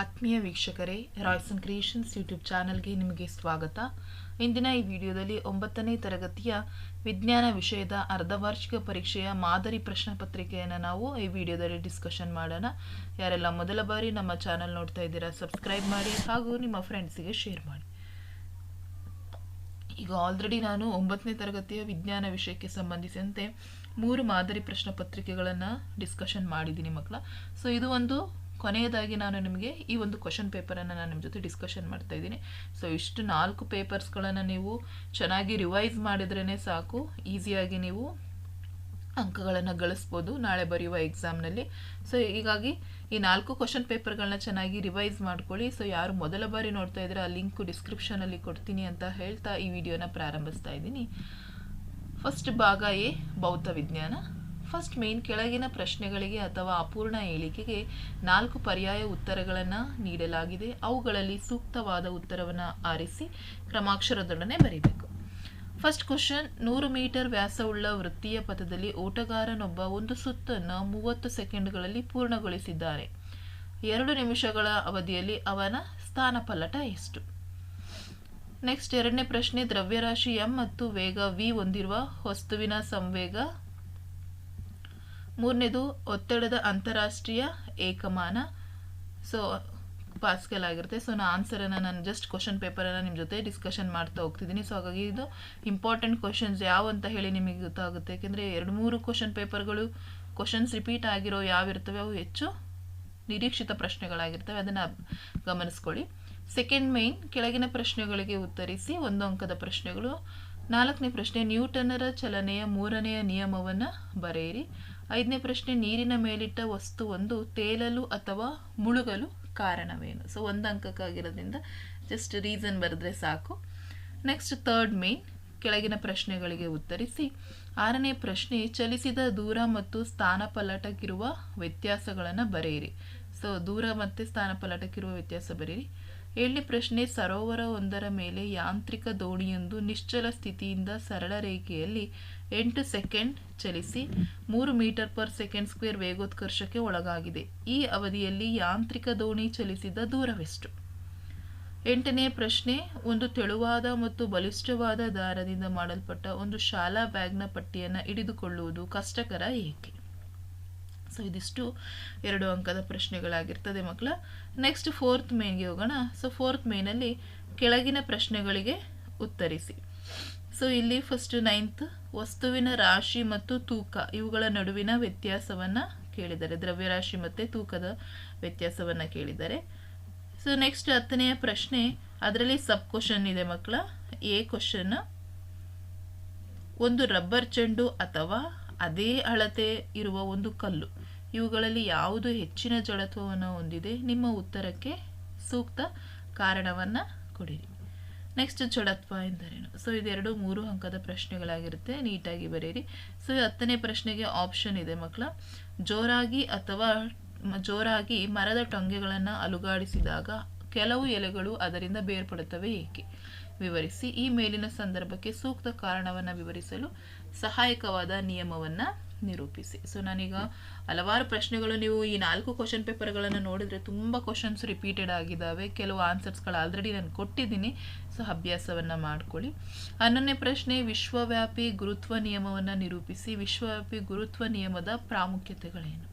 ಆತ್ಮೀಯ ವೀಕ್ಷಕರೇ, Royson creations YouTube ಚಾನಲ್ಗೆ ನಿಮಗೆ ಸ್ವಾಗತ. ಇಂದಿನ ಈ ವಿಡಿಯೋದಲ್ಲಿ ಒಂಬತ್ತನೇ ತರಗತಿಯ ವಿಜ್ಞಾನ ವಿಷಯದ ಅರ್ಧವಾರ್ಷಿಕ ಪರೀಕ್ಷೆಯ ಮಾದರಿ ಪ್ರಶ್ನೆ ಪತ್ರಿಕೆಯನ್ನು ನಾವು ಈ ವಿಡಿಯೋದಲ್ಲಿ ಡಿಸ್ಕಷನ್ ಮಾಡೋಣ. ಯಾರೆಲ್ಲ ಮೊದಲ ಬಾರಿ ನಮ್ಮ ಚಾನಲ್ ನೋಡ್ತಾ ಇದ್ದೀರಾ ಸಬ್ಸ್ಕ್ರೈಬ್ ಮಾಡಿ ಹಾಗೂ ನಿಮ್ಮ ಫ್ರೆಂಡ್ಸಿಗೆ ಶೇರ್ ಮಾಡಿ. ಈಗ ಆಲ್ರೆಡಿ ನಾನು ಒಂಬತ್ತನೇ ತರಗತಿಯ ವಿಜ್ಞಾನ ವಿಷಯಕ್ಕೆ ಸಂಬಂಧಿಸಿದಂತೆ ಮೂರು ಮಾದರಿ ಪ್ರಶ್ನೆ ಪತ್ರಿಕೆಗಳನ್ನು ಡಿಸ್ಕಷನ್ ಮಾಡಿದ್ದೀನಿ ಮಕ್ಕಳ. ಸೊ ಇದು ಒಂದು ಕೊನೆಯದಾಗಿ ನಾನು ನಿಮಗೆ ಈ ಒಂದು ಕ್ವಶನ್ ಪೇಪರನ್ನು ನಾನು ನಿಮ್ಮ ಜೊತೆ ಡಿಸ್ಕಷನ್ ಮಾಡ್ತಾ ಇದ್ದೀನಿ. ಸೊ ಇಷ್ಟು ನಾಲ್ಕು ಪೇಪರ್ಸ್ಗಳನ್ನು ನೀವು ಚೆನ್ನಾಗಿ ರಿವೈಸ್ ಮಾಡಿದ್ರೇ ಸಾಕು. ಈಸಿಯಾಗಿ ನೀವು ಅಂಕಗಳನ್ನು ಗಳಿಸ್ಬೋದು. ನಾಳೆ ಬರೆಯುವ ಎಕ್ಸಾಮ್ನಲ್ಲಿ ಸೊ ಹೀಗಾಗಿ ಈ ನಾಲ್ಕು ಕ್ವಶನ್ ಪೇಪರ್ಗಳನ್ನ ಚೆನ್ನಾಗಿ ರಿವೈಸ್ ಮಾಡ್ಕೊಳ್ಳಿ. ಸೊ ಯಾರು ಮೊದಲ ಬಾರಿ ನೋಡ್ತಾ ಇದ್ರೆ ಆ ಲಿಂಕು ಡಿಸ್ಕ್ರಿಪ್ಷನಲ್ಲಿ ಕೊಡ್ತೀನಿ ಅಂತ ಹೇಳ್ತಾ ಈ ವಿಡಿಯೋನ ಪ್ರಾರಂಭಿಸ್ತಾ ಇದ್ದೀನಿ. ಫಸ್ಟ್ ಭಾಗ ಎ ಭೌತ ವಿಜ್ಞಾನ ಫಸ್ಟ್ ಮೇನ್ ಕೆಳಗಿನ ಪ್ರಶ್ನೆಗಳಿಗೆ ಅಥವಾ ಅಪೂರ್ಣ ಹೇಳಿಕೆಗೆ ನಾಲ್ಕು ಪರ್ಯಾಯ ಉತ್ತರಗಳನ್ನು ನೀಡಲಾಗಿದೆ. ಅವುಗಳಲ್ಲಿ ಸೂಕ್ತವಾದ ಉತ್ತರವನ್ನು ಆರಿಸಿ ಕ್ರಮಾಕ್ಷರದೊಡನೆ ಬರೀಬೇಕು. ಫಸ್ಟ್ ಕ್ವಶನ್, ನೂರು ಮೀಟರ್ ವ್ಯಾಸವುಳ್ಳ ವೃತ್ತೀಯ ಪಥದಲ್ಲಿ ಓಟಗಾರನೊಬ್ಬ ಒಂದು ಸುತ್ತನ್ನು ಮೂವತ್ತು ಸೆಕೆಂಡ್ಗಳಲ್ಲಿ ಪೂರ್ಣಗೊಳಿಸಿದ್ದಾರೆ. ಎರಡು ನಿಮಿಷಗಳ ಅವಧಿಯಲ್ಲಿ ಅವನ ಸ್ಥಾನಪಲ್ಲಟ ಎಷ್ಟು? ನೆಕ್ಸ್ಟ್ ಎರಡನೇ ಪ್ರಶ್ನೆ, ದ್ರವ್ಯರಾಶಿ ಎಂ ಮತ್ತು ವೇಗ ವಿ ಹೊಂದಿರುವ ವಸ್ತುವಿನ ಸಂವೇಗ ಮೂರನೇದು ಒತ್ತಡದ ಅಂತಾರಾಷ್ಟ್ರೀಯ ಏಕಮಾನ. ಸೊ ಪಾಸ್ಕಲ್ ಆಗಿರುತ್ತೆ. ಸೊ ನಾನು ಆನ್ಸರನ್ನು ನಾನು ಜಸ್ಟ್ ಕ್ವಶನ್ ಪೇಪರನ್ನು ನಿಮ್ಮ ಜೊತೆ ಡಿಸ್ಕಷನ್ ಮಾಡ್ತಾ ಹೋಗ್ತಿದ್ದೀನಿ. ಸೊ ಹಾಗಾಗಿ ಇದು ಇಂಪಾರ್ಟೆಂಟ್ ಕ್ವಶನ್ಸ್ ಯಾವ ಅಂತ ಹೇಳಿ ನಿಮಗೆ ಗೊತ್ತಾಗುತ್ತೆ. ಯಾಕೆಂದರೆ ಎರಡು ಮೂರು ಕ್ವಶನ್ ಪೇಪರ್ಗಳು ಕ್ವಶನ್ಸ್ ರಿಪೀಟ್ ಆಗಿರೋ ಯಾವಿರ್ತವೆ ಅವು ಹೆಚ್ಚು ನಿರೀಕ್ಷಿತ ಪ್ರಶ್ನೆಗಳಾಗಿರ್ತವೆ. ಅದನ್ನು ಗಮನಿಸ್ಕೊಳ್ಳಿ. ಸೆಕೆಂಡ್ ಮೈನ್ ಕೆಳಗಿನ ಪ್ರಶ್ನೆಗಳಿಗೆ ಉತ್ತರಿಸಿ ಒಂದು ಅಂಕದ ಪ್ರಶ್ನೆಗಳು. ನಾಲ್ಕನೇ ಪ್ರಶ್ನೆ, ನ್ಯೂಟನರ ಚಲನೆಯ ಮೂರನೆಯ ನಿಯಮವನ್ನು ಬರೆಯಿರಿ. ಐದನೇ ಪ್ರಶ್ನೆ, ನೀರಿನ ಮೇಲಿಟ್ಟ ವಸ್ತುವೊಂದು ತೇಲಲು ಅಥವಾ ಮುಳುಗಲು ಕಾರಣವೇನು? ಸೊ ಒಂದು ಅಂಕಕ್ಕಾಗಿರೋದ್ರಿಂದ ಜಸ್ಟ್ ರೀಸನ್ ಬರೆದ್ರೆ ಸಾಕು. ನೆಕ್ಸ್ಟ್ ಥರ್ಡ್ ಮೇನ್ ಕೆಳಗಿನ ಪ್ರಶ್ನೆಗಳಿಗೆ ಉತ್ತರಿಸಿ. ಆರನೇ ಪ್ರಶ್ನೆ, ಚಲಿಸಿದ ದೂರ ಮತ್ತು ಸ್ಥಾನಪಲ್ಲಟಕ್ಕಿರುವ ವ್ಯತ್ಯಾಸಗಳನ್ನು ಬರೆಯಿರಿ. ಸೊ ದೂರ ಮತ್ತು ಸ್ಥಾನಪಲ್ಲಟಕ್ಕಿರುವ ವ್ಯತ್ಯಾಸ ಬರೆಯಿರಿ. ಏಳನೇ ಪ್ರಶ್ನೆ, ಸರೋವರವೊಂದರ ಮೇಲೆ ಯಾಂತ್ರಿಕ ದೋಣಿಯೊಂದು ನಿಶ್ಚಲ ಸ್ಥಿತಿಯಿಂದ ಸರಳ ರೇಖೆಯಲ್ಲಿ ಎಂಟು ಸೆಕೆಂಡ್ ಚಲಿಸಿ ಮೂರು ಮೀಟರ್ ಪರ್ ಸೆಕೆಂಡ್ ಸ್ಕ್ವೇರ್ ವೇಗೋತ್ಕರ್ಷಕ್ಕೆ ಒಳಗಾಗಿದೆ. ಈ ಅವಧಿಯಲ್ಲಿ ಯಾಂತ್ರಿಕ ದೋಣಿ ಚಲಿಸಿದ ದೂರವೆಷ್ಟು? ಎಂಟನೇ ಪ್ರಶ್ನೆ, ಒಂದು ತೆಳುವಾದ ಮತ್ತು ಬಲಿಷ್ಠವಾದ ದಾರದಿಂದ ಮಾಡಲ್ಪಟ್ಟ ಒಂದು ಶಾಲಾ ಬ್ಯಾಗ್ನ ಪಟ್ಟಿಯನ್ನು ಹಿಡಿದುಕೊಳ್ಳುವುದು ಕಷ್ಟಕರ ಏಕೆ? ಸೊ ಇದಿಷ್ಟು ಎರಡು ಅಂಕದ ಪ್ರಶ್ನೆಗಳಾಗಿರ್ತದೆ ಮಕ್ಕಳ. ನೆಕ್ಸ್ಟ್ ಫೋರ್ತ್ ಮೇನ್ಗೆ ಹೋಗೋಣ. ಸೊ ಫೋರ್ತ್ ಮೇನಲ್ಲಿ ಕೆಳಗಿನ ಪ್ರಶ್ನೆಗಳಿಗೆ ಉತ್ತರಿಸಿ. ಸೊ ಇಲ್ಲಿ ಫಸ್ಟ್ ನೈನ್ತ್ ವಸ್ತುವಿನ ರಾಶಿ ಮತ್ತು ತೂಕ ಇವುಗಳ ನಡುವಿನ ವ್ಯತ್ಯಾಸವನ್ನು ಕೇಳಿದ್ದಾರೆ. ದ್ರವ್ಯರಾಶಿ ಮತ್ತು ತೂಕದ ವ್ಯತ್ಯಾಸವನ್ನು ಕೇಳಿದ್ದಾರೆ. ಸೊ ನೆಕ್ಸ್ಟ್ ಹತ್ತನೆಯ ಪ್ರಶ್ನೆ ಅದರಲ್ಲಿ ಸಬ್ ಕ್ವಶನ್ ಇದೆ ಮಕ್ಕಳ. ಎ ಕ್ವಶನ್ ಒಂದು ರಬ್ಬರ್ ಚೆಂಡು ಅಥವಾ ಅದೇ ಅಳತೆ ಇರುವ ಒಂದು ಕಲ್ಲು. ಇವುಗಳಲ್ಲಿ ಯಾವುದು ಹೆಚ್ಚಿನ ಜಡತ್ವವನ್ನು ಹೊಂದಿದೆ? ನಿಮ್ಮ ಉತ್ತರಕ್ಕೆ ಸೂಕ್ತ ಕಾರಣವನ್ನು ಕೊಡಿರಿ. ನೆಕ್ಸ್ಟ್ ಜಡತ್ವ ಎಂದರೇನು? ಸೊ ಇದೆರಡು ಮೂರು ಅಂಕದ ಪ್ರಶ್ನೆಗಳಾಗಿರುತ್ತೆ. ನೀಟಾಗಿ ಬರೀರಿ ಸೊ ಹತ್ತನೇ ಪ್ರಶ್ನೆಗೆ ಆಪ್ಷನ್ ಇದೆ ಮಕ್ಕಳ. ಜೋರಾಗಿ ಅಥವಾ ಜೋರಾಗಿ ಮರದ ಟೊಂಗೆಗಳನ್ನು ಅಲುಗಾಡಿಸಿದಾಗ ಕೆಲವು ಎಲೆಗಳು ಅದರಿಂದ ಬೇರ್ಪಡುತ್ತವೆ ಏಕೆ? ವಿವರಿಸಿ. ಈ ಮೇಲಿನ ಸಂದರ್ಭಕ್ಕೆ ಸೂಕ್ತ ಕಾರಣವನ್ನು ವಿವರಿಸಲು ಸಹಾಯಕವಾದ ನಿಯಮವನ್ನು ನಿರೂಪಿಸಿ. ಸೊ ನಾನೀಗ ಹಲವಾರು ಪ್ರಶ್ನೆಗಳು ನೀವು ಈ ನಾಲ್ಕು ಕ್ವಶನ್ ಪೇಪರ್ಗಳನ್ನು ನೋಡಿದರೆ ತುಂಬ ಕ್ವಶನ್ಸ್ ರಿಪೀಟೆಡ್ ಆಗಿದ್ದಾವೆ ಕೆಲವು ಆನ್ಸರ್ಸ್ಗಳು ಆಲ್ರೆಡಿ ನಾನು ಕೊಟ್ಟಿದ್ದೀನಿ. ಸೊ ಅಭ್ಯಾಸವನ್ನು ಮಾಡ್ಕೊಳ್ಳಿ. ಹನ್ನೊಂದನೇ ಪ್ರಶ್ನೆ, ವಿಶ್ವವ್ಯಾಪಿ ಗುರುತ್ವ ನಿಯಮವನ್ನು ನಿರೂಪಿಸಿ. ವಿಶ್ವವ್ಯಾಪಿ ಗುರುತ್ವ ನಿಯಮದ ಪ್ರಾಮುಖ್ಯತೆಗಳೇನು?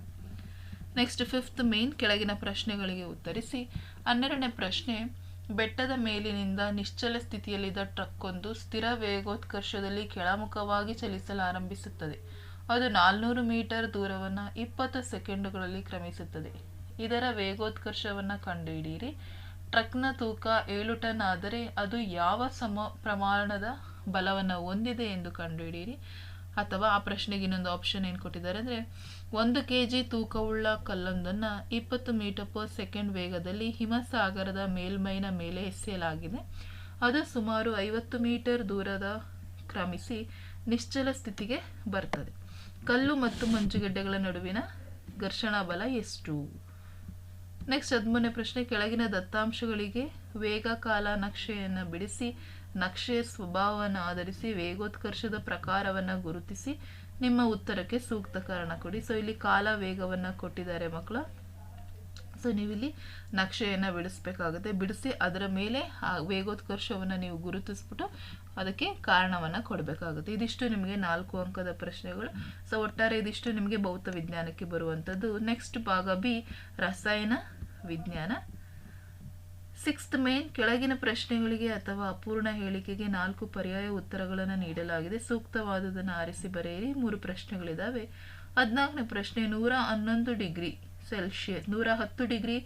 ನೆಕ್ಸ್ಟ್ ಫಿಫ್ತ್ ಮೇನ್ ಕೆಳಗಿನ ಪ್ರಶ್ನೆಗಳಿಗೆ ಉತ್ತರಿಸಿ. ಹನ್ನೆರಡನೇ ಪ್ರಶ್ನೆ ಬೆಟ್ಟದ ಮೇಲಿನಿಂದ ನಿಶ್ಚಲ ಸ್ಥಿತಿಯಲ್ಲಿದ್ದ ಟ್ರಕ್ಕೊಂದು ಸ್ಥಿರ ವೇಗೋತ್ಕರ್ಷದಲ್ಲಿ ಕೆಳಮುಖವಾಗಿ ಚಲಿಸಲಾರಂಭಿಸುತ್ತದೆ. ಅದು ನಾಲ್ನೂರು ಮೀಟರ್ ದೂರವನ್ನು ಇಪ್ಪತ್ತು ಸೆಕೆಂಡುಗಳಲ್ಲಿ ಕ್ರಮಿಸುತ್ತದೆ. ಇದರ ವೇಗೋತ್ಕರ್ಷವನ್ನು ಕಂಡುಹಿಡಿಯಿರಿ. ಟ್ರಕ್ನ ತೂಕ ಏಳು ಟನ್ ಆದರೆ ಅದು ಯಾವ ಸಮ ಪ್ರಮಾಣದ ಬಲವನ್ನು ಹೊಂದಿದೆ ಎಂದು ಕಂಡುಹಿಡಿಯಿರಿ. ಅಥವಾ ಆ ಪ್ರಶ್ನೆಗೆ ಇನ್ನೊಂದು ಆಪ್ಷನ್ ಏನು ಕೊಟ್ಟಿದ್ದಾರೆ ಅಂದರೆ ಒಂದು ಕೆ ಜಿ ತೂಕವುಳ್ಳ ಕಲ್ಲೊಂದನ್ನು ಇಪ್ಪತ್ತು ಮೀಟರ್ ಪರ್ ಸೆಕೆಂಡ್ ವೇಗದಲ್ಲಿ ಹಿಮಸಾಗರದ ಮೇಲ್ಮೈನ ಮೇಲೆ ಎಸೆಯಲಾಗಿದೆ. ಅದು ಸುಮಾರು ಐವತ್ತು ಮೀಟರ್ ದೂರದ ಕ್ರಮಿಸಿ ನಿಶ್ಚಲ ಸ್ಥಿತಿಗೆ ಬರ್ತದೆ. ಕಲ್ಲು ಮತ್ತು ಮಂಜುಗಡ್ಡೆಗಳ ನಡುವಿನ ಘರ್ಷಣಾ ಬಲ ಎಷ್ಟು? ನೆಕ್ಸ್ಟ್ ಹದಿಮೂರನೇ ಪ್ರಶ್ನೆ, ಕೆಳಗಿನ ದತ್ತಾಂಶಗಳಿಗೆ ವೇಗ ಕಾಲ ನಕ್ಷೆಯನ್ನು ಬಿಡಿಸಿ, ನಕ್ಷೆಯ ಸ್ವಭಾವವನ್ನು ಆಧರಿಸಿ, ವೇಗೋತ್ಕರ್ಷದ ಪ್ರಕಾರವನ್ನು ಗುರುತಿಸಿ ನಿಮ್ಮ ಉತ್ತರಕ್ಕೆ ಸೂಕ್ತ ಕಾರಣ ಕೊಡಿ. ಸೊ ಇಲ್ಲಿ ಕಾಲ ವೇಗವನ್ನು ಕೊಟ್ಟಿದ್ದಾರೆ ಮಕ್ಕಳು. ಸೊ ನೀವಿಲ್ಲಿ ನಕ್ಷೆಯನ್ನು ಬಿಡಿಸ್ಬೇಕಾಗುತ್ತೆ. ಬಿಡಿಸಿ ಅದರ ಮೇಲೆ, ಆ, ವೇಗೋತ್ಕರ್ಷವನ್ನು ನೀವು ಗುರುತಿಸ್ಬಿಟ್ಟು ಅದಕ್ಕೆ ಕಾರಣವನ್ನು ಕೊಡಬೇಕಾಗುತ್ತೆ. ಇದಿಷ್ಟು ನಿಮಗೆ ನಾಲ್ಕು ಅಂಕದ ಪ್ರಶ್ನೆಗಳು. ಸೊ ಒಟ್ಟಾರೆ ಇದಿಷ್ಟು ನಿಮಗೆ ಭೌತ ವಿಜ್ಞಾನಕ್ಕೆ ಬರುವಂಥದ್ದು ನೆಕ್ಸ್ಟ್ ಭಾಗ ಬಿ, ರಸಾಯನ ವಿಜ್ಞಾನ. ಸಿಕ್ಸ್ತ್ ಮೇನ್ ಕೆಳಗಿನ ಪ್ರಶ್ನೆಗಳಿಗೆ ಅಥವಾ ಅಪೂರ್ಣ ಹೇಳಿಕೆಗೆ ನಾಲ್ಕು ಪರ್ಯಾಯ ಉತ್ತರಗಳನ್ನು ನೀಡಲಾಗಿದೆ. ಸೂಕ್ತವಾದುದನ್ನು ಆರಿಸಿ ಬರೆಯಿರಿ. ಮೂರು ಪ್ರಶ್ನೆಗಳಿದ್ದಾವೆ ಹದಿನಾಲ್ಕನೇ ಪ್ರಶ್ನೆ, ನೂರ ಹನ್ನೊಂದು ಡಿಗ್ರಿ ಸೆಲ್ಸಿಯಸ್ ನೂರ ಹತ್ತು ಡಿಗ್ರಿ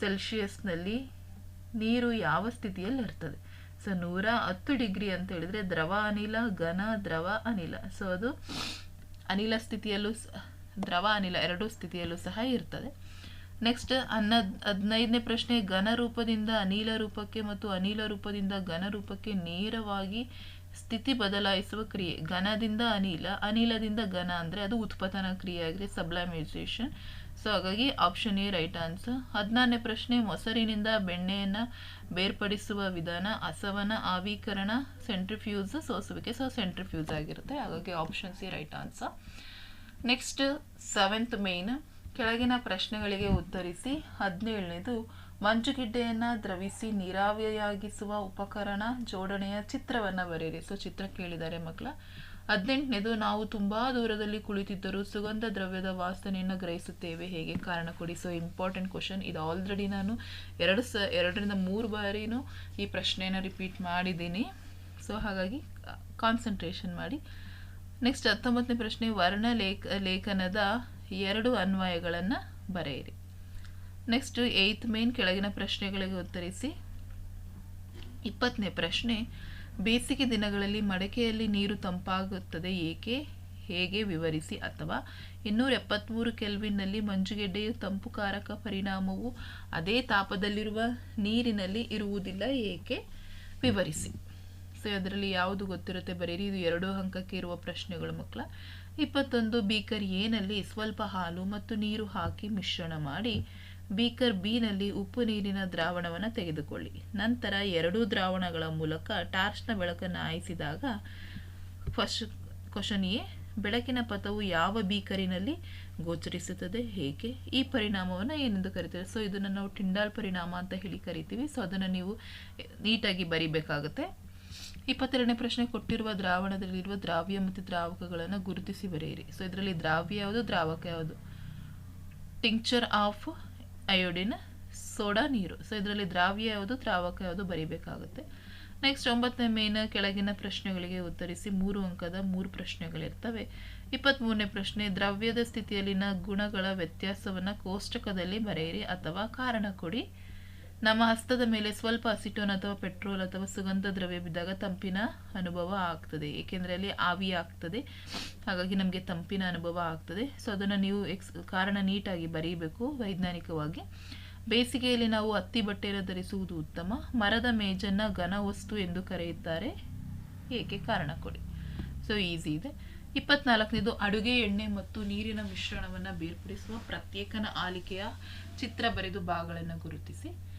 ಸೆಲ್ಶಿಯಸ್ನಲ್ಲಿ ನೀರು ಯಾವ ಸ್ಥಿತಿಯಲ್ಲಿ ಇರ್ತದೆ ಸೊ ನೂರ ಹತ್ತು ಡಿಗ್ರಿ ಅಂತ ಹೇಳಿದ್ರೆ ದ್ರವ ಅನಿಲ, ಘನ ದ್ರವ ಅನಿಲ. ಸೊ ಅದು ಅನಿಲ ಸ್ಥಿತಿಯಲ್ಲೂ ದ್ರವ ಅನಿಲ ಎರಡೂ ಸ್ಥಿತಿಯಲ್ಲೂ ಸಹ ಇರ್ತದೆ. ನೆಕ್ಸ್ಟ್ ಹನ್ನ ಹದಿನೈದನೇ ಪ್ರಶ್ನೆ, ಘನ ರೂಪದಿಂದ ಅನಿಲ ರೂಪಕ್ಕೆ ಮತ್ತು ಅನಿಲ ರೂಪದಿಂದ ಘನ ರೂಪಕ್ಕೆ ನೇರವಾಗಿ ಸ್ಥಿತಿ ಬದಲಾಯಿಸುವ ಕ್ರಿಯೆ. ಘನದಿಂದ ಅನಿಲ, ಅನಿಲದಿಂದ ಘನ ಅಂದರೆ ಅದು ಉತ್ಪತನ ಕ್ರಿಯೆ ಆಗಿದೆ ಸಬ್ಲಮೈಸೇಷನ್ ಸೊ ಹಾಗಾಗಿ ಆಪ್ಷನ್ ಎ ರೈಟ್ ಆನ್ಸರ್ ಹದಿನಾರನೇ ಪ್ರಶ್ನೆ, ಮೊಸರಿನಿಂದ ಬೆಣ್ಣೆಯನ್ನು ಬೇರ್ಪಡಿಸುವ ವಿಧಾನ ಅಸವನ ಆವೀಕರಣ ಸೆಂಟ್ರಿಫ್ಯೂಸ್ ಸೋಸುವಿಕೆ. ಸೊ ಸೆಂಟ್ರಿಫ್ಯೂಸ್ ಆಗಿರುತ್ತೆ. ಹಾಗಾಗಿ option C right answer next seventh main ಕೆಳಗಿನ ಪ್ರಶ್ನೆಗಳಿಗೆ ಉತ್ತರಿಸಿ, ಹದಿನೇಳನೇದು, ಮಂಜುಗಿಡ್ಡೆಯನ್ನು ದ್ರವಿಸಿ ನೀರಾವಿಯಾಗಿಸುವ ಉಪಕರಣ ಜೋಡಣೆಯ ಚಿತ್ರವನ್ನು ಬರೆಯಿರಿ. ಸೊ, ಚಿತ್ರ ಕೇಳಿದ್ದಾರೆ ಮಕ್ಕಳ. ಹದಿನೆಂಟನೇದು, ನಾವು ತುಂಬ ದೂರದಲ್ಲಿ ಕುಳಿತಿದ್ದರೂ ಸುಗಂಧ ದ್ರವ್ಯದ ವಾಸನೆಯನ್ನು ಗ್ರಹಿಸುತ್ತೇವೆ. ಹೇಗೆ? ಕಾರಣ ಕೊಡಿ. ಸೊ ಇಂಪಾರ್ಟೆಂಟ್ ಕ್ವಶನ್ ಇದು ಆಲ್ರೆಡಿ ನಾನು ಎರಡು ಸ, ಎರಡರಿಂದ ಮೂರು ಬಾರಿನೂ ಈ ಪ್ರಶ್ನೆಯನ್ನು ರಿಪೀಟ್ ಮಾಡಿದ್ದೀನಿ. ಸೊ, ಹಾಗಾಗಿ ಕಾನ್ಸಂಟ್ರೇಷನ್ ಮಾಡಿ. ನೆಕ್ಸ್ಟ್ ಹತ್ತೊಂಬತ್ತನೇ ಪ್ರಶ್ನೆ ವರ್ಣ ಲೇಖ ಲೇಖನದ ಎರಡು ಅನ್ವಯಗಳನ್ನು ಬರೆಯಿರಿ. ನೆಕ್ಸ್ಟ್ ಏಯ್ತ್ ಮೇನ್ ಕೆಳಗಿನ ಪ್ರಶ್ನೆಗಳಿಗೆ ಉತ್ತರಿಸಿ. ಇಪ್ಪತ್ತನೇ ಪ್ರಶ್ನೆ, ಬೇಸಿಗೆ ದಿನಗಳಲ್ಲಿ ಮಡಕೆಯಲ್ಲಿ ನೀರು ತಂಪಾಗುತ್ತದೆ ಏಕೆ? ಹೇಗೆ ವಿವರಿಸಿ ಅಥವಾ ಇನ್ನೂರ ಎಪ್ಪತ್ತ್ಮೂರು ಕೆಲ್ವಿನ್ನಲ್ಲಿ ಮಂಜುಗೆಡ್ಡೆಯು ತಂಪುಕಾರಕ ಪರಿಣಾಮವು ಅದೇ ತಾಪದಲ್ಲಿರುವ ನೀರಿನಲ್ಲಿ ಇರುವುದಿಲ್ಲ ಏಕೆ? ವಿವರಿಸಿ. ಸೊ ಅದರಲ್ಲಿ ಯಾವುದು ಗೊತ್ತಿರುತ್ತೆ ಬರೀರಿ? ಇದು ಎರಡು ಅಂಕಕ್ಕೆ ಇರುವ ಪ್ರಶ್ನೆಗಳು ಮಕ್ಕಳ. ಇಪ್ಪತ್ತೊಂದು ಬೀಕರ್ ಎನಲ್ಲಿ ಸ್ವಲ್ಪ ಹಾಲು ಮತ್ತು ನೀರು ಹಾಕಿ ಮಿಶ್ರಣ ಮಾಡಿ ಬೀಕರ್ ಬಿನಲ್ಲಿ ಉಪ್ಪು ನೀರಿನ ದ್ರಾವಣವನ್ನು ತೆಗೆದುಕೊಳ್ಳಿ. ನಂತರ ಎರಡೂ ದ್ರಾವಣಗಳ ಮೂಲಕ ಟಾರ್ಚ್ನ ಬೆಳಕನ್ನು ಹಾಯಿಸಿದಾಗ ಫಸ್ಟ್ ಕ್ವಶನ್ ಎ ಬೆಳಕಿನ ಪಥವು ಯಾವ ಬೀಕರಿನಲ್ಲಿ ಗೋಚರಿಸುತ್ತದೆ, ಹೇಗೆ, ಈ ಪರಿಣಾಮವನ್ನು ಏನೆಂದು ಕರಿತೀವಿ. ಸೊ ಇದನ್ನು ನಾವು ಟಿಂಡಾಲ್ ಪರಿಣಾಮ ಅಂತ ಹೇಳಿ ಕರಿತೀವಿ. ಸೊ ಅದನ್ನು ನೀವು ನೀಟಾಗಿ ಬರಿಬೇಕಾಗುತ್ತೆ. ಇಪ್ಪತ್ತೆರಡನೇ ಪ್ರಶ್ನೆ ಕೊಟ್ಟಿರುವ ದ್ರಾವಣದಲ್ಲಿರುವ ದ್ರಾವ್ಯ ಮತ್ತು ದ್ರಾವಕಗಳನ್ನು ಗುರುತಿಸಿ ಬರೆಯಿರಿ. ಸೊ ಇದರಲ್ಲಿ ದ್ರಾವ್ಯ ಯಾವುದು? ದ್ರಾವಕ ಯಾವುದು? ಟಿಂಕ್ಚರ್ ಆಫ್ ಅಯೋಡಿನ್ ಸೋಡಾ ನೀರು. ಸೊ ಇದರಲ್ಲಿ ದ್ರಾವ್ಯ ಯಾವುದು? ದ್ರಾವಕ ಯಾವುದು? ಬರೀಬೇಕಾಗುತ್ತೆ. ನೆಕ್ಸ್ಟ್ ಒಂಬತ್ತನೇ ಮೇನ ಕೆಳಗಿನ ಪ್ರಶ್ನೆಗಳಿಗೆ ಉತ್ತರಿಸಿ ಮೂರು ಅಂಕದ ಮೂರು ಪ್ರಶ್ನೆಗಳಿರ್ತವೆ. ಇಪ್ಪತ್ತ್ಮೂರನೇ ಪ್ರಶ್ನೆ, ದ್ರವ್ಯದ ಸ್ಥಿತಿಯಲ್ಲಿನ ಗುಣಗಳ ವ್ಯತ್ಯಾಸವನ್ನು ಕೋಷ್ಟಕದಲ್ಲಿ ಬರೆಯಿರಿ ಅಥವಾ ಕಾರಣ ಕೊಡಿ. ನಮ್ಮ ಹಸ್ತದ ಮೇಲೆ ಸ್ವಲ್ಪ ಅಸಿಟೋನ್ ಅಥವಾ ಪೆಟ್ರೋಲ್ ಅಥವಾ ಸುಗಂಧ ದ್ರವ್ಯ ಬಿದ್ದಾಗ ತಂಪಿನ ಅನುಭವ ಆಗ್ತದೆ, ಏಕೆಂದರೆ ಅಲ್ಲಿ ಆವಿ ಆಗ್ತದೆ. ಹಾಗಾಗಿ ನಮಗೆ ತಂಪಿನ ಅನುಭವ ಆಗ್ತದೆ. ಸೊ ಅದನ್ನು ನೀವು ಎಕ್ಸ್, ಕಾರಣ ನೀಟಾಗಿ ಬರೀಬೇಕು ವೈಜ್ಞಾನಿಕವಾಗಿ. ಬೇಸಿಗೆಯಲ್ಲಿ ನಾವು ಹತ್ತಿ ಬಟ್ಟೆಯನ್ನು ಧರಿಸುವುದು ಉತ್ತಮ. ಮರದ ಮೇಜನ್ನು ಘನ ವಸ್ತು ಎಂದು ಕರೆಯುತ್ತಾರೆ. ಏಕೆ? ಕಾರಣ ಕೊಡಿ. ಸೊ ಈಸಿ ಇದೆ. ಇಪ್ಪತ್ನಾಲ್ಕನೇದು, ಅಡುಗೆ ಎಣ್ಣೆ ಮತ್ತು ನೀರಿನ ಮಿಶ್ರಣವನ್ನು ಬೇರ್ಪಡಿಸುವ ಪ್ರತ್ಯೇಕನ ಆಲಿಕೆಯ ಚಿತ್ರ ಬರೆದು ಭಾಗಗಳನ್ನು ಗುರುತಿಸಿ.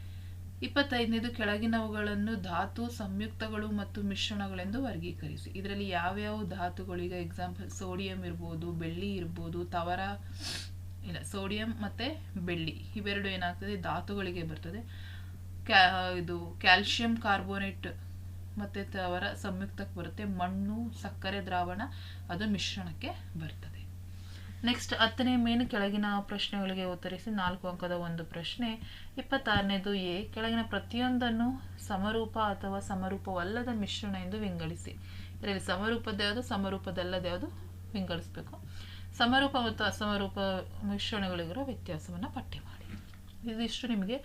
ಇಪ್ಪತ್ತೈದನೇದು ಕೆಳಗಿನವುಗಳನ್ನು ಧಾತು, ಸಂಯುಕ್ತಗಳು ಮತ್ತು ಮಿಶ್ರಣಗಳೆಂದು ವರ್ಗೀಕರಿಸಿ. ಇದರಲ್ಲಿ ಯಾವ್ಯಾವ ಧಾತುಗಳು? ಈಗ ಎಕ್ಸಾಂಪಲ್ ಸೋಡಿಯಂ ಇರ್ಬೋದು, ಬೆಳ್ಳಿ ಇರ್ಬೋದು, ತವರ, ಇಲ್ಲ ಸೋಡಿಯಂ ಮತ್ತು ಬೆಳ್ಳಿ. ಇವೆರಡು ಏನಾಗ್ತದೆ? ಧಾತುಗಳಿಗೆ ಬರ್ತದೆ. ಕ್ಯಾ, ಇದು ಕ್ಯಾಲ್ಶಿಯಂ ಕಾರ್ಬೋನೇಟ್ ಮತ್ತು ತವರ ಸಂಯುಕ್ತಕ್ಕೆ ಬರುತ್ತೆ. ಮಣ್ಣು, ಸಕ್ಕರೆ, ದ್ರಾವಣ, ಅದು ಮಿಶ್ರಣಕ್ಕೆ ಬರ್ತದೆ. ನೆಕ್ಸ್ಟ್ ಹತ್ತನೇ ಮೇನ್ ಕೆಳಗಿನ ಪ್ರಶ್ನೆಗಳಿಗೆ ಉತ್ತರಿಸಿ ನಾಲ್ಕು ಅಂಕದ ಒಂದು ಪ್ರಶ್ನೆ. ಇಪ್ಪತ್ತಾರನೇದು ಎ, ಕೆಳಗಿನ ಪ್ರತಿಯೊಂದನ್ನು ಸಮರೂಪ ಅಥವಾ ಸಮರೂಪವಲ್ಲದ ಮಿಶ್ರಣ ಎಂದು ವಿಂಗಡಿಸಿ. ಇದರಲ್ಲಿ ಸಮರೂಪದ ಯಾವುದು ಸಮರೂಪದಲ್ಲದ ಯಾವುದು ವಿಂಗಡಿಸಬೇಕು. ಸಮರೂಪ ಮತ್ತು ಅಸಮರೂಪ ಮಿಶ್ರಣಗಳಿಗಿರೋ ವ್ಯತ್ಯಾಸವನ್ನು ಪಟ್ಟಿ ಮಾಡಿ. ಇದಿಷ್ಟು ನಿಮಗೆ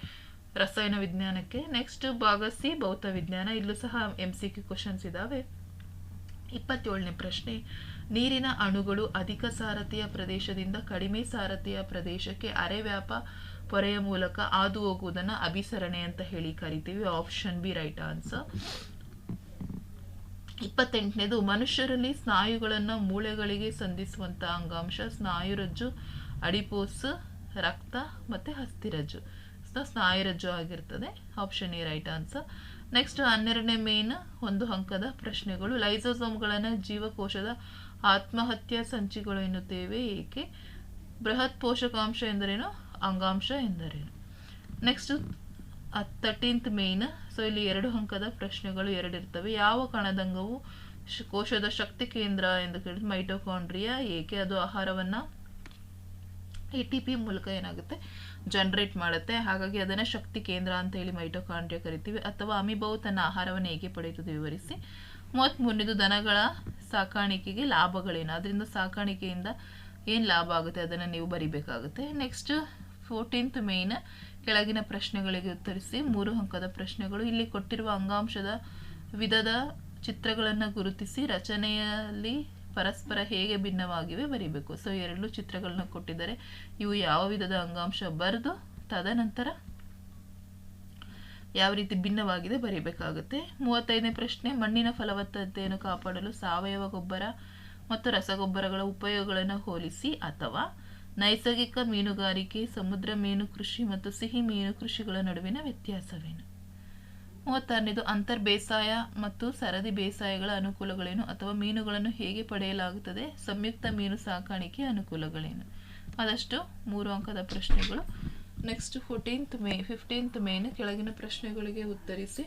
ರಸಾಯನ ವಿಜ್ಞಾನಕ್ಕೆ. ನೆಕ್ಸ್ಟ್ ಭಾಗ ಸಿ ಭೌತ ವಿಜ್ಞಾನ ಇಲ್ಲೂ ಸಹ ಎಂ ಸಿ ಕ್ಯೂ ಕ್ವಶನ್ಸ್ ಇದ್ದಾವೆ ಇಪ್ಪತ್ತೇಳನೇ ಪ್ರಶ್ನೆ. ನೀರಿನ ಅಣುಗಳು ಅಧಿಕ ಸಾರಥಿಯ ಪ್ರದೇಶದಿಂದ ಕಡಿಮೆ ಸಾರಥಿಯ ಪ್ರದೇಶಕ್ಕೆ ಅರೆವ್ಯಾಪ ಪೊರೆಯ ಮೂಲಕ ಹಾದು ಹೋಗುವುದನ್ನು ಅಭಿಸರಣೆ ಅಂತ ಹೇಳಿ ಕರಿತೀವಿ. ಆಪ್ಷನ್ ಬಿ ರೈಟ್ ಆನ್ಸರ್ ಇಪ್ಪತ್ತೆಂಟನೇದು, ಮನುಷ್ಯರಲ್ಲಿ ಸ್ನಾಯುಗಳನ್ನು ಮೂಳೆಗಳಿಗೆ ಸಂಧಿಸುವಂತಹ ಅಂಗಾಂಶ ಸ್ನಾಯುರಜ್ಜು, ಅಡಿಪೋಸ್, ರಕ್ತ ಮತ್ತು ಹಸ್ತಿರಜ್ಜು. ಸ್ನಾಯುರಜ್ಜು ಆಗಿರ್ತದೆ. Option A right answer next ಹನ್ನೆರಡನೇ ಮೇನ್ ಒಂದು ಅಂಕದ ಪ್ರಶ್ನೆಗಳು. ಲೈಸೋಸೋಮ್ಗಳನ್ನು ಜೀವಕೋಶದ ಆತ್ಮಹತ್ಯಾ ಸಂಚಿಗಳು ಎನ್ನುತ್ತೇವೆ ಏಕೆ? ಬೃಹತ್ ಪೋಷಕಾಂಶ ಎಂದರೇನು? ಅಂಗಾಂಶ ಎಂದರೇನು? ನೆಕ್ಸ್ಟ್ ತರ್ಟೀನ್ತ್ ಮೇನ್ ಸೊ ಇಲ್ಲಿ ಎರಡು ಅಂಕದ ಪ್ರಶ್ನೆಗಳು ಎರಡು ಇರ್ತವೆ. ಯಾವ ಕಣದಂಗವು ಕೋಶದ ಶಕ್ತಿ ಕೇಂದ್ರ ಎಂದು ಕೇಳಿದ್ರೆ ಮೈಟೋಕಾಂಡ್ರಿಯಾ ಏಕೆ? ಅದು ಆಹಾರವನ್ನು ಎ ಟಿ ಪಿ ಮೂಲಕ ಏನಾಗುತ್ತೆ? ಜನರೇಟ್ ಮಾಡುತ್ತೆ. ಹಾಗಾಗಿ ಅದನ್ನ ಶಕ್ತಿ ಕೇಂದ್ರ ಅಂತ ಹೇಳಿ ಮೈಟೋಕಾಂಡ್ರಿಯಾ ಕರಿತೀವಿ. ಅಥವಾ ಅಮಿಬವು ತನ್ನ ಆಹಾರವನ್ನು ಹೇಗೆ ಪಡೆಯುತ್ತದೆ? ವಿವರಿಸಿ. ಮೂವತ್ತ್ಮೂರನೇದು ದನಗಳ ಸಾಕಾಣಿಕೆಗೆ ಲಾಭಗಳೇನು? ಅದರಿಂದ ಸಾಕಾಣಿಕೆಯಿಂದ ಏನು ಲಾಭ ಆಗುತ್ತೆ? ಅದನ್ನು ನೀವು ಬರಿಬೇಕಾಗುತ್ತೆ. ನೆಕ್ಸ್ಟ್ ಫೋರ್ಟೀನ್ತ್ ಮೇಯ್ನ್ ಕೆಳಗಿನ ಪ್ರಶ್ನೆಗಳಿಗೆ ಉತ್ತರಿಸಿ. ಮೂರು ಅಂಕದ ಪ್ರಶ್ನೆಗಳು. ಇಲ್ಲಿ ಕೊಟ್ಟಿರುವ ಅಂಗಾಂಶದ ವಿಧದ ಚಿತ್ರಗಳನ್ನು ಗುರುತಿಸಿ ರಚನೆಯಲ್ಲಿ ಪರಸ್ಪರ ಹೇಗೆ ಭಿನ್ನವಾಗಿವೆ ಬರೀಬೇಕು. ಸೊ ಎರಡು ಚಿತ್ರಗಳನ್ನ ಕೊಟ್ಟಿದ್ದಾರೆ. ಇವು ಯಾವ ವಿಧದ ಅಂಗಾಂಶ? ಬರೆದು, ತದನಂತರ ಯಾವ ರೀತಿ ಭಿನ್ನವಾಗಿದೆ ಬರೀಬೇಕಾಗುತ್ತೆ. ಮೂವತ್ತೈದನೇ ಪ್ರಶ್ನೆ, ಮಣ್ಣಿನ ಫಲವತ್ತತೆಯನ್ನು ಕಾಪಾಡಲು ಸಾವಯವ ಗೊಬ್ಬರ ಮತ್ತು ರಸಗೊಬ್ಬರಗಳ ಉಪಯೋಗಗಳನ್ನು ಹೋಲಿಸಿ ಅಥವಾ ನೈಸರ್ಗಿಕ ಮೀನುಗಾರಿಕೆ, ಸಮುದ್ರ ಮೀನು ಕೃಷಿ ಮತ್ತು ಸಿಹಿ ಮೀನು ಕೃಷಿಗಳ ನಡುವಿನ ವ್ಯತ್ಯಾಸವೇನು? ಮೂವತ್ತಾರನೇದು ಅಂತರ್ ಬೇಸಾಯ ಮತ್ತು ಸರದಿ ಬೇಸಾಯಗಳ ಅನುಕೂಲಗಳೇನು ಅಥವಾ ಮೀನುಗಳನ್ನು ಹೇಗೆ ಪಡೆಯಲಾಗುತ್ತದೆ? ಸಂಯುಕ್ತ ಮೀನು ಸಾಕಾಣಿಕೆ ಅನುಕೂಲಗಳೇನು? ಆದಷ್ಟು ಮೂರು ಅಂಕದ ಪ್ರಶ್ನೆಗಳು. ನೆಕ್ಸ್ಟ್ ಫೋರ್ಟೀನ್ತ್ ಮೇ ಫಿಫ್ಟೀನ್ತ್ ಮೇನ ಕೆಳಗಿನ ಪ್ರಶ್ನೆಗಳಿಗೆ ಉತ್ತರಿಸಿ.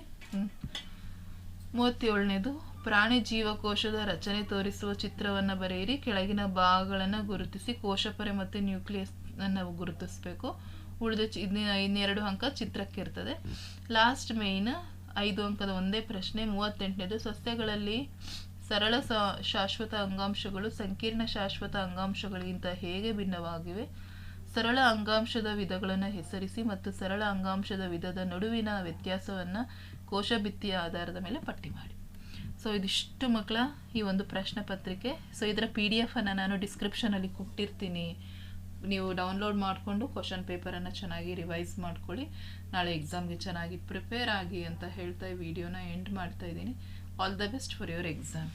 ಮೂವತ್ತೇಳನೇದು, ಪ್ರಾಣಿ ಜೀವಕೋಶದ ರಚನೆ ತೋರಿಸುವ ಚಿತ್ರವನ್ನು ಬರೆಯಿರಿ. ಕೆಳಗಿನ ಭಾಗಗಳನ್ನು ಗುರುತಿಸಿ, ಕೋಶಪರೆ ಮತ್ತು ನ್ಯೂಕ್ಲಿಯಸ್ ಗುರುತಿಸಬೇಕು. ಉಳಿದ ಇನ್ನೆರಡು ಅಂಕ ಚಿತ್ರಕ್ಕೆ ಇರ್ತದೆ. ಲಾಸ್ಟ್ ಮೇಯ್ನ್ ಐದು ಅಂಕದ ಒಂದೇ ಪ್ರಶ್ನೆ. ಮೂವತ್ತೆಂಟನೇದು, ಸಸ್ಯಗಳಲ್ಲಿ ಸರಳ ಶಾಶ್ವತ ಅಂಗಾಂಶಗಳು, ಸಂಕೀರ್ಣ ಶಾಶ್ವತ ಅಂಗಾಂಶಗಳಿಗಿಂತ ಹೇಗೆ ಭಿನ್ನವಾಗಿವೆ? ಸರಳ ಅಂಗಾಂಶದ ವಿಧಗಳನ್ನು ಹೆಸರಿಸಿ ಮತ್ತು ಸರಳ ಅಂಗಾಂಶದ ವಿಧದ ನಡುವಿನ ವ್ಯತ್ಯಾಸವನ್ನು ಕೋಶಭಿತ್ತಿಯ ಆಧಾರದ ಮೇಲೆ ಪಟ್ಟಿ ಮಾಡಿ. ಸೊ ಇದಿಷ್ಟು ಮಕ್ಕಳ ಈ ಒಂದು ಪ್ರಶ್ನೆ ಪತ್ರಿಕೆ. ಸೊ ಇದರ ಪಿ ಡಿ ಎಫನ್ನು ನಾನು ಡಿಸ್ಕ್ರಿಪ್ಷನಲ್ಲಿ ಕೊಟ್ಟಿರ್ತೀನಿ. ನೀವು ಡೌನ್ಲೋಡ್ ಮಾಡಿಕೊಂಡು ಕ್ವಶನ್ ಪೇಪರನ್ನು ಚೆನ್ನಾಗಿ ರಿವೈಸ್ ಮಾಡ್ಕೊಳ್ಳಿ. ನಾಳೆ ಎಕ್ಸಾಮ್ಗೆ ಚೆನ್ನಾಗಿ ಪ್ರಿಪೇರ್ ಆಗಿ ಅಂತ ಹೇಳ್ತಾ ವಿಡಿಯೋನ ಎಂಡ್ ಮಾಡ್ತಾ ಇದ್ದೀನಿ. All the best for your exam